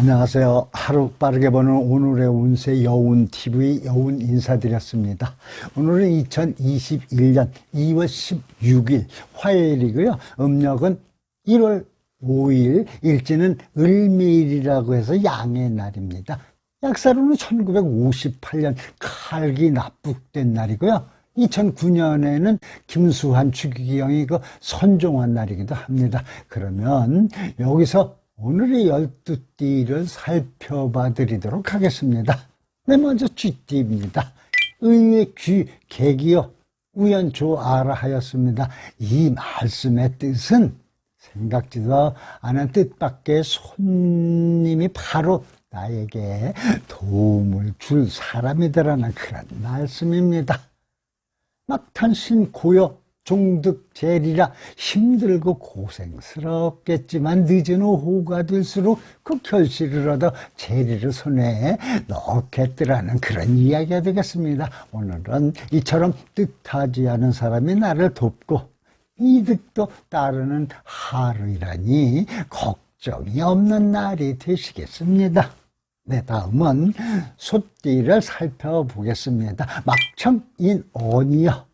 안녕하세요. 하루 빠르게 보는 오늘의 운세 여운 TV 여운 인사드렸습니다. 오늘은 2021년 2월 16일 화요일이고요. 음력은 1월 5일, 일지는 을미일이라고 해서 양의 날입니다. 약사로는 1958년 칼기 납북된 날이고요. 2009년에는 김수환 추기경이 그 선종한 날이기도 합니다. 그러면 여기서 오늘의 열두 띠를 살펴봐 드리도록 하겠습니다. 네, 먼저 쥐띠입니다. 의의 귀, 계기요, 우연조 아라 하였습니다. 이 말씀의 뜻은 생각지도 않은 뜻밖의 손님이 바로 나에게 도움을 줄 사람이더라는 그런 말씀입니다. 막탄신 고요 종득 재리라 힘들고 고생스럽겠지만 늦은 오후가 될수록 그 결실을 얻어 재리를 손에 넣겠더라는 그런 이야기가 되겠습니다. 오늘은 이처럼 뜻하지 않은 사람이 나를 돕고 이득도 따르는 하루이라니 걱정이 없는 날이 되시겠습니다. 네, 다음은 소띠를 살펴보겠습니다. 막청인언이요.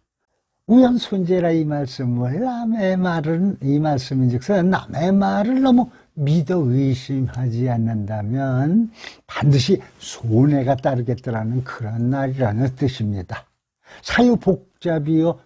우연 손재라 이 말씀을 남의 말은 이 말씀인즉슨 남의 말을 너무 믿어 의심하지 않는다면 반드시 손해가 따르겠더라는 그런 날이라는 뜻입니다. 사유 복잡이요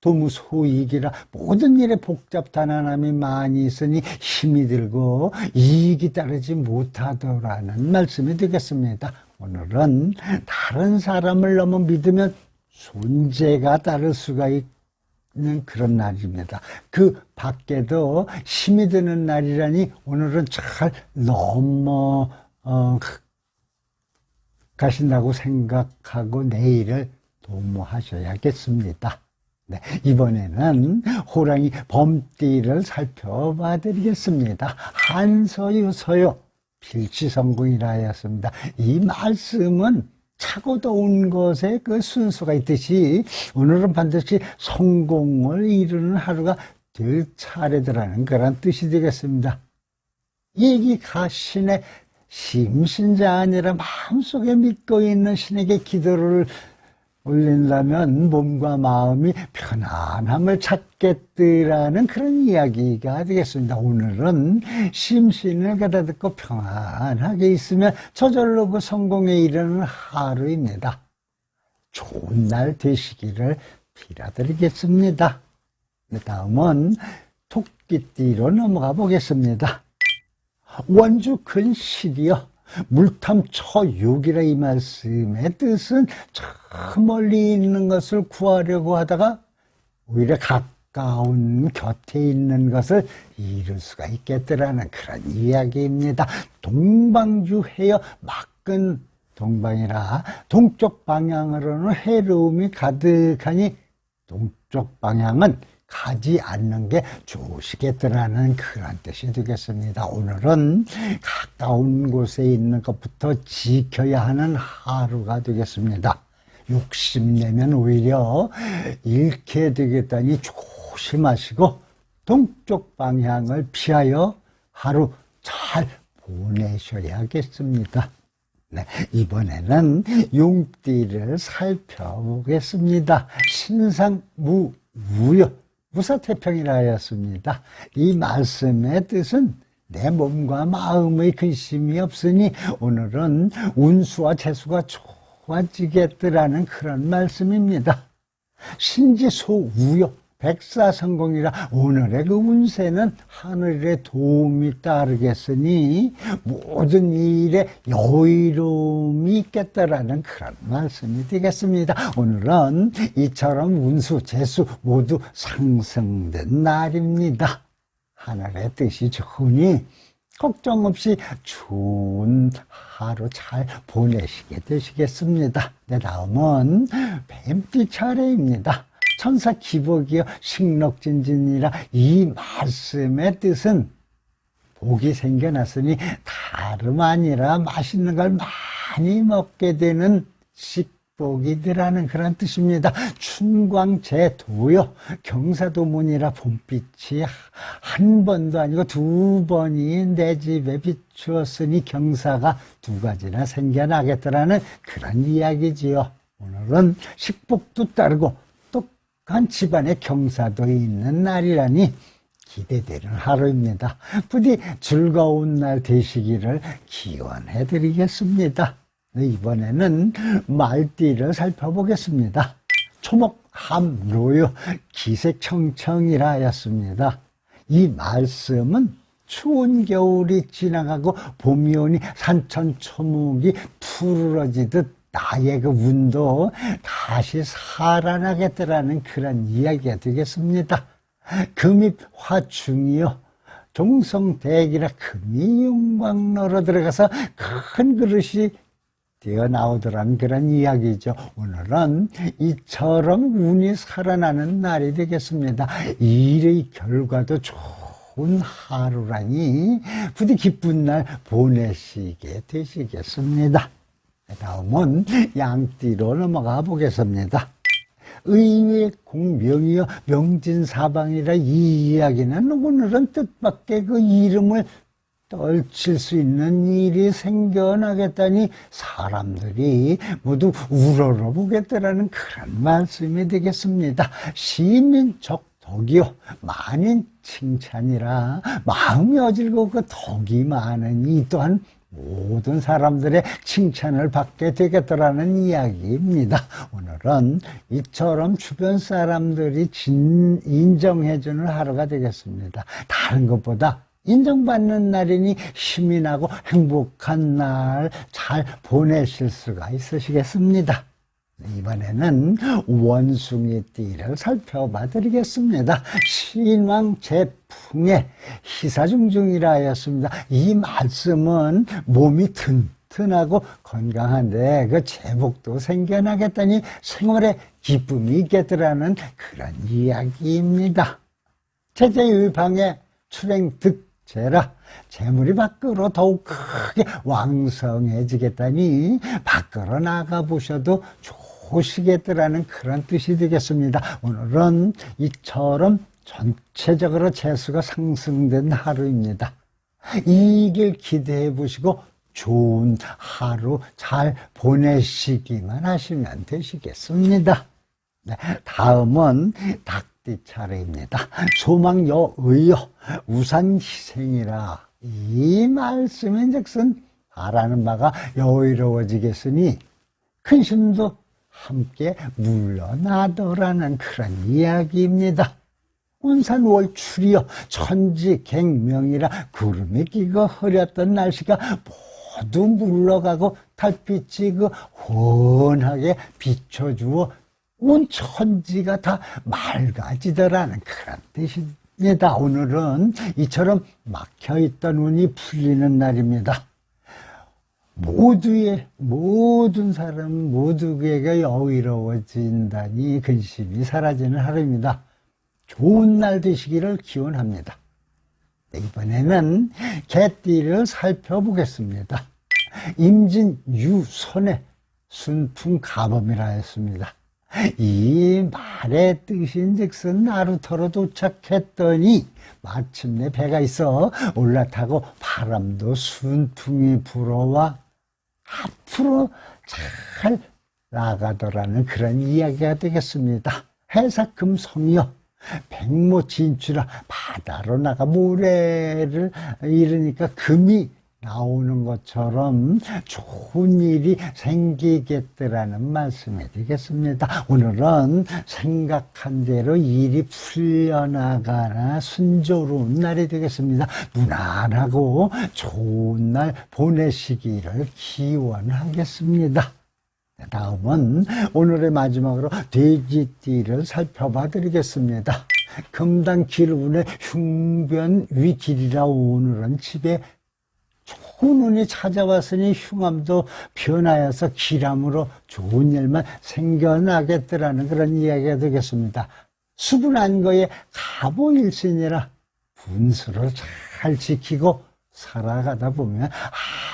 도무 소이익이라 모든 일에 복잡 단안함이 많이 있으니 힘이 들고 이익이 따르지 못하더라는 말씀이 되겠습니다. 오늘은 다른 사람을 너무 믿으면 존재가 따를 수가 있는 그런 날입니다. 그 밖에도 힘이 드는 날이라니 오늘은 잘 넘어 어, 가신다고 생각하고 내일을 도모하셔야겠습니다. 네, 이번에는 호랑이 범띠를 살펴봐 드리겠습니다. 한서유서요 필치성공이라 하였습니다. 이 말씀은 차고 더운 것에 그 순서가 있듯이 오늘은 반드시 성공을 이루는 하루가 될 차례더라는 그런 뜻이 되겠습니다. 얘기가 신의 심신자 아니라 마음속에 믿고 있는 신에게 기도를 올린다면 몸과 마음이 편안함을 찾겠더라는 그런 이야기가 되겠습니다. 오늘은 심신을 가다 듣고 평안하게 있으면 저절로 그 성공에 이르는 하루입니다. 좋은 날 되시기를 빌어드리겠습니다. 네, 다음은 토끼띠로 넘어가 보겠습니다. 원주 큰 실이요. 물탐처육이라 이 말씀의 뜻은 저 멀리 있는 것을 구하려고 하다가 오히려 가까운 곁에 있는 것을 이룰 수가 있겠더라는 그런 이야기입니다. 동방주해여 막근 동방이라 동쪽 방향으로는 해로움이 가득하니 동쪽 방향은 가지 않는 게 좋으시겠더라는 그런 뜻이 되겠습니다. 오늘은 가까운 곳에 있는 것부터 지켜야 하는 하루가 되겠습니다. 욕심 내면 오히려 잃게 되겠다니 조심하시고 동쪽 방향을 피하여 하루 잘 보내셔야겠습니다. 네, 이번에는 용띠를 살펴보겠습니다. 신상무무요. 무사태평이라 하였습니다. 이 말씀의 뜻은 내 몸과 마음의 근심이 없으니 오늘은 운수와 재수가 좋아지겠더라는 그런 말씀입니다. 신지소우요 백사성공이라 오늘의 그 운세는 하늘의 도움이 따르겠으니 모든 일에 여유로움이 있겠다라는 그런 말씀이 되겠습니다. 오늘은 이처럼 운수, 재수 모두 상승된 날입니다. 하늘의 뜻이 좋으니 걱정 없이 좋은 하루 잘 보내시게 되시겠습니다. 네, 다음은 뱀띠 차례입니다. 천사 기복이여 식록진진이라 이 말씀의 뜻은 복이 생겨났으니 다름 아니라 맛있는 걸 많이 먹게 되는 식 축복이더라는 그런 뜻입니다. 춘광제도요. 경사도문이라 봄빛이 한 번도 아니고 두 번이 내 집에 비추었으니 경사가 두 가지나 생겨나겠더라는 그런 이야기지요. 오늘은 식복도 따르고 똑똑한 집안에 경사도 있는 날이라니 기대되는 하루입니다. 부디 즐거운 날 되시기를 기원해 드리겠습니다. 네, 이번에는 말띠를 살펴보겠습니다. 초목함로요 기색청청이라 하였습니다. 이 말씀은 추운 겨울이 지나가고 봄이 오니 산천 초목이 푸르러지듯 나의 그 운도 다시 살아나겠더라는 그런 이야기가 되겠습니다. 금입 화중이요. 종성대기라 금이 용광로로 들어가서 큰 그릇이 되어 나오더란 그런 이야기죠. 오늘은 이처럼 운이 살아나는 날이 되겠습니다. 일의 결과도 좋은 하루라니 부디 기쁜 날 보내시게 되시겠습니다. 다음은 양띠로 넘어가 보겠습니다. 의의 공명이여 명진사방이라 이 이야기는 오늘은 뜻밖의 그 이름을 떨칠 수 있는 일이 생겨나겠다니 사람들이 모두 우러러보겠다라는 그런 말씀이 되겠습니다. 시민적 덕이요 만인 칭찬이라 마음이 어질고 그 덕이 많으니 또한 모든 사람들의 칭찬을 받게 되겠더라는 이야기입니다. 오늘은 이처럼 주변 사람들이 진, 인정해주는 하루가 되겠습니다. 다른 것보다 인정받는 날이니 힘이 나고 행복한 날 잘 보내실 수가 있으시겠습니다. 이번에는 원숭이 띠를 살펴봐 드리겠습니다. 신왕 제풍의 희사중중이라 하였습니다. 이 말씀은 몸이 튼튼하고 건강한데 그 제복도 생겨나겠다니 생활에 기쁨이 있겠더라는 그런 이야기입니다. 제자의 방에 출행 득제라 재물이 밖으로 더욱 크게 왕성해지겠다니 밖으로 나가 보셔도 좋 으시겠더라는 그런 뜻이 되겠습니다. 오늘은 이처럼 전체적으로 재수가 상승된 하루입니다. 이길 기대해 보시고 좋은 하루 잘 보내시기만 하시면 되시겠습니다. 네, 다음은 닭띠 차례입니다. 소망여의여 우산 희생이라 이 말씀인 즉슨 바라는 바가 여유로워지겠으니 큰 심도 함께 물러나더라는 그런 이야기입니다. 운산월출이여 천지갱명이라 구름이 끼고 흐렸던 날씨가 모두 물러가고 달빛이 그 훤하게 비춰주어 온 천지가 다 맑아지더라는 그런 뜻입니다. 오늘은 이처럼 막혀있던 운이 풀리는 날입니다. 모두의 모든 사람 모두에게 여유로워진다니 근심이 사라지는 하루입니다. 좋은 날 되시기를 기원합니다. 네, 이번에는 개띠를 살펴보겠습니다. 임진 유선의 순풍 가범이라 했습니다. 이 말의 뜻인즉슨 나루터로 도착했더니 마침내 배가 있어 올라타고 바람도 순풍이 불어와 앞으로 잘 나가더라는 그런 이야기가 되겠습니다. 해삭금성이여 백모 진출아 바다로 나가 모래를 잃으니까 금이 나오는 것처럼 좋은 일이 생기겠더라는 말씀이 되겠습니다. 오늘은 생각한 대로 일이 풀려나가나 순조로운 날이 되겠습니다. 무난하고 좋은 날 보내시기를 기원하겠습니다. 다음은 오늘의 마지막으로 돼지띠를 살펴봐 드리겠습니다. 금당 길운의 흉변 위길이라 오늘은 집에 좋은 운이 찾아왔으니 흉함도 변하여서 기람으로 좋은 일만 생겨나겠더라는 그런 이야기가 되겠습니다. 수분한 거에 가보일신이라 분수를 잘 지키고 살아가다 보면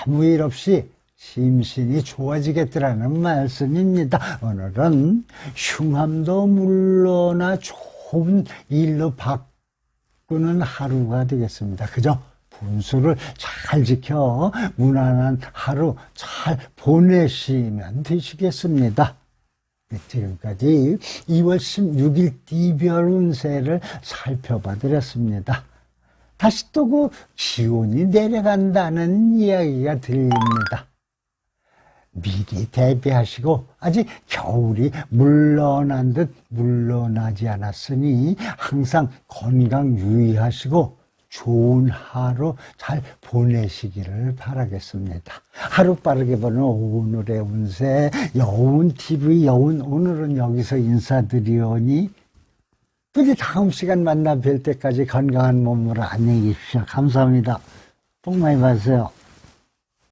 아무 일 없이 심신이 좋아지겠더라는 말씀입니다. 오늘은 흉함도 물러나 좋은 일로 바꾸는 하루가 되겠습니다. 그죠? 분수를 잘 지켜 무난한 하루 잘 보내시면 되시겠습니다. 네, 지금까지 2월 16일 띠별 운세를 살펴봐 드렸습니다. 다시 또 그 기온이 내려간다는 이야기가 들립니다. 미리 대비하시고 아직 겨울이 물러난 듯 물러나지 않았으니 항상 건강 유의하시고 좋은 하루 잘 보내시기를 바라겠습니다. 하루 빠르게 보는 오늘의 운세 여운 TV 여운 오늘은 여기서 인사드리오니 부디 다음 시간 만나 뵐 때까지 건강한 몸으로 안녕히 계십시오. 감사합니다. 복 많이 받으세요.